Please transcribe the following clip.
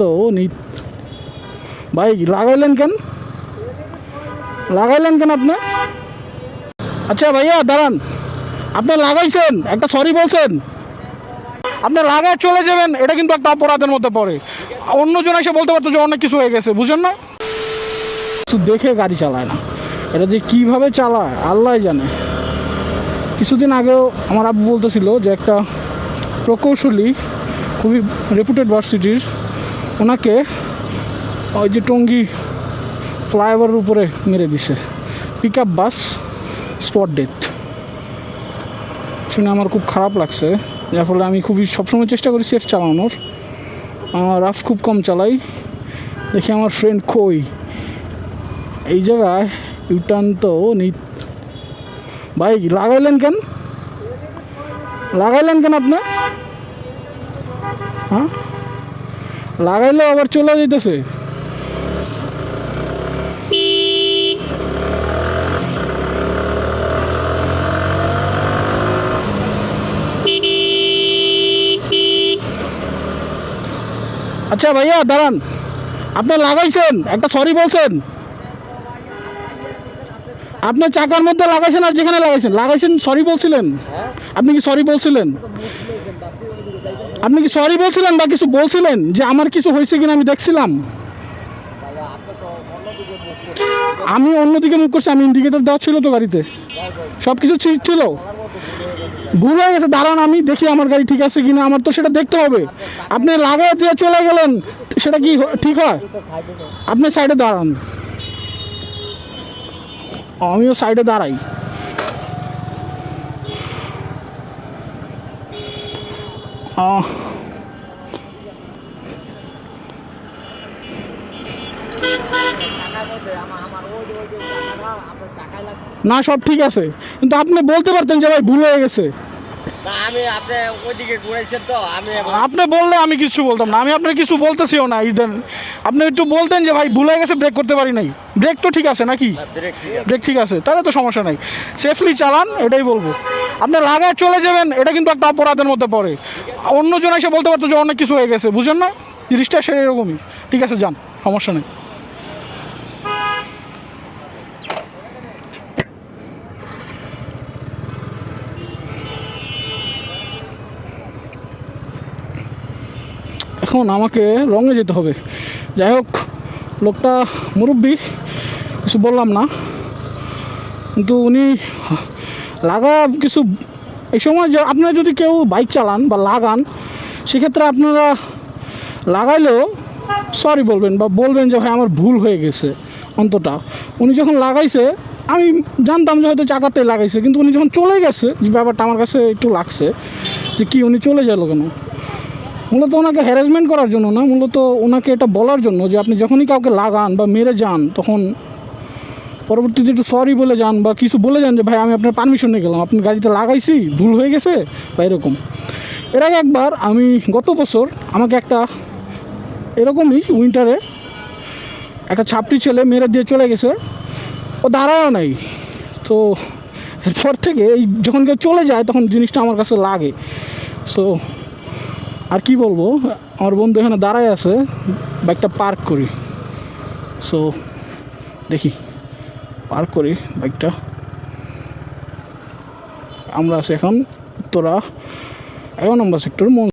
তো ভাই, লাগাইলেন কেন? লাগাইলেন কেন আপনি? আচ্ছা ভাইয়া, দাঁড়ান। আপনি লাগাইছেন, একটা সরি বলছেন। আপনি লাগায় চলে যাবেন, এটা কিন্তু একটা অপরাধের মধ্যে পড়ে। অন্যজন এসে বলতে পারতো যে অনেক কিছু হয়ে গেছে, বুঝেন না? কিছু দেখে গাড়ি চালায় না। এটা যে কীভাবে চালায় আল্লাহ জানে। কিছুদিন আগেও আমার আব্বু বলতেছিল যে একটা প্রকৌশলী, খুবই রেপুটেড ভার্সিটির ওনাকে ওই যে টঙ্গি ফ্লাইওভারের উপরে মেরে দিছে। Pick up bus spot death শুনে আমার খুব খারাপ লাগছে। যার ফলে আমি খুবই সবসময় চেষ্টা করি সেফ চালানোর। আমার রাফ খুব কম চালাই। দেখি আমার ফ্রেন্ড কই। এই জায়গায় ইউটার্ন তো নি ভাই, লাগাইলেন কেন? লাগাইলেন কেন আপনি? হ্যাঁ? লাগাইলে আবার চলে যেতেছে আচ্ছা ভাইয়া, দাঁড়ান। আপনি লাগাইছেন, একটা সরি বলছেন। আপনি চাকার মধ্যে লাগাইছেন আর যেখানে লাগাইছেন লাগাইছেন সরি বলছিলেন। আপনি কি সরি বলছিলেন? আপনি কি সরি বলছিলেন বা কিছু বলছিলেন যে আমার কিছু হয়েছে কিনা আমি দেখছিলাম? আমি অন্যদিকে মুখ করছি, আমি ইন্ডিকেটার দেওয়া ছিল তো গাড়িতে। সব কিছু ছিল। ভুল হয়ে গেছে, দাঁড়ান আমি দেখি আমার গাড়ি ঠিক আছে কিনা, আমার তো সেটা দেখতে হবে। আপনি লাগাই দিয়ে চলে গেলেন, সেটা কি ঠিক হয়? আপনি সাইডে দাঁড়ান। আমিও সাইডে দাঁড়াই। আহ, না সব ঠিক আছে। কিন্তু আপনি বলতে পারতেন যে ভাই ভুল হয়ে গেছে। আমি আপনি ওইদিকে ঘুরাইছেন তো আমি আপনি বললে আমি কিছু বলতাম না আমি আপনার কিছু বলতেছিও না ইদেন। আপনি একটু বলতেন যে ভাই ভুল হয়ে গেছে ব্রেক করতে পারি নাই। ব্রেক তো ঠিক আছে নাকি? ব্রেক ব্রেক ঠিক আছে। তাহলে তো সমস্যা নাই। সেফলি চালান এটাই বলব। আপনি লাগায় চলে যাবেন, এটা কিন্তু একটা অপরাধের মধ্যে পড়ে। অন্যজন এসে বলতে পারতো যে অনেক কিছু হয়ে গেছে, বুঝেন না? জিনিসটা সে এরকমই। ঠিক আছে, যান, সমস্যা নেই। এখন আমাকে রঙে যেতে হবে। যাই হোক, লোকটা মুরব্বী, কিছু বললাম না। কিন্তু উনি লাগা কিছু, এই সময় আপনারা যদি কেউ বাইক চালান বা লাগান, সেক্ষেত্রে আপনারা লাগাইলেও সরি বলবেন বা বলবেন যে, ভাই, আমার ভুল হয়ে গেছে অন্তটা। উনি যখন লাগাইছে, আমি জানতাম যে হয়তো চাকাতে লাগাইছে, কিন্তু উনি যখন চলে গেছে, যে ব্যাপারটা আমার কাছে একটু লাগছে, যে কি উনি চলে গেল কেন? মূলত ওনাকে হ্যারাসমেন্ট করার জন্য না, মূলত ওনাকে এটা বলার জন্য যে, আপনি যখনই কাউকে লাগান বা মেরে যান, তখন পরবর্তীতে একটু সরি বলে যান বা কিছু বলে যান যে, ভাই, আমি আপনার পারমিশন নিয়ে গেলাম। আপনি গাড়িতে লাগাইছি, ভুল হয়ে গেছে? বা এরকম। এর আগে একবার আমি গত বছর আমাকে একটা এরকমই উইন্টারে একটা ছাপটি ছেলে মেরে দিয়ে চলে গেছে। ও দাঁড়াও নাই। তো এরপর থেকে এই যখন কেউ চলে যায়, তখন জিনিসটা আমার কাছে লাগে। সো আর কি বলব? আমার বন্ধু এখানে দাঁড়ায় আছে বাইকটা পার্ক করি। সো দেখি। পার্ক করি বাইকটা আমরা আছি এখন উত্তরা এগারো নম্বর সেক্টর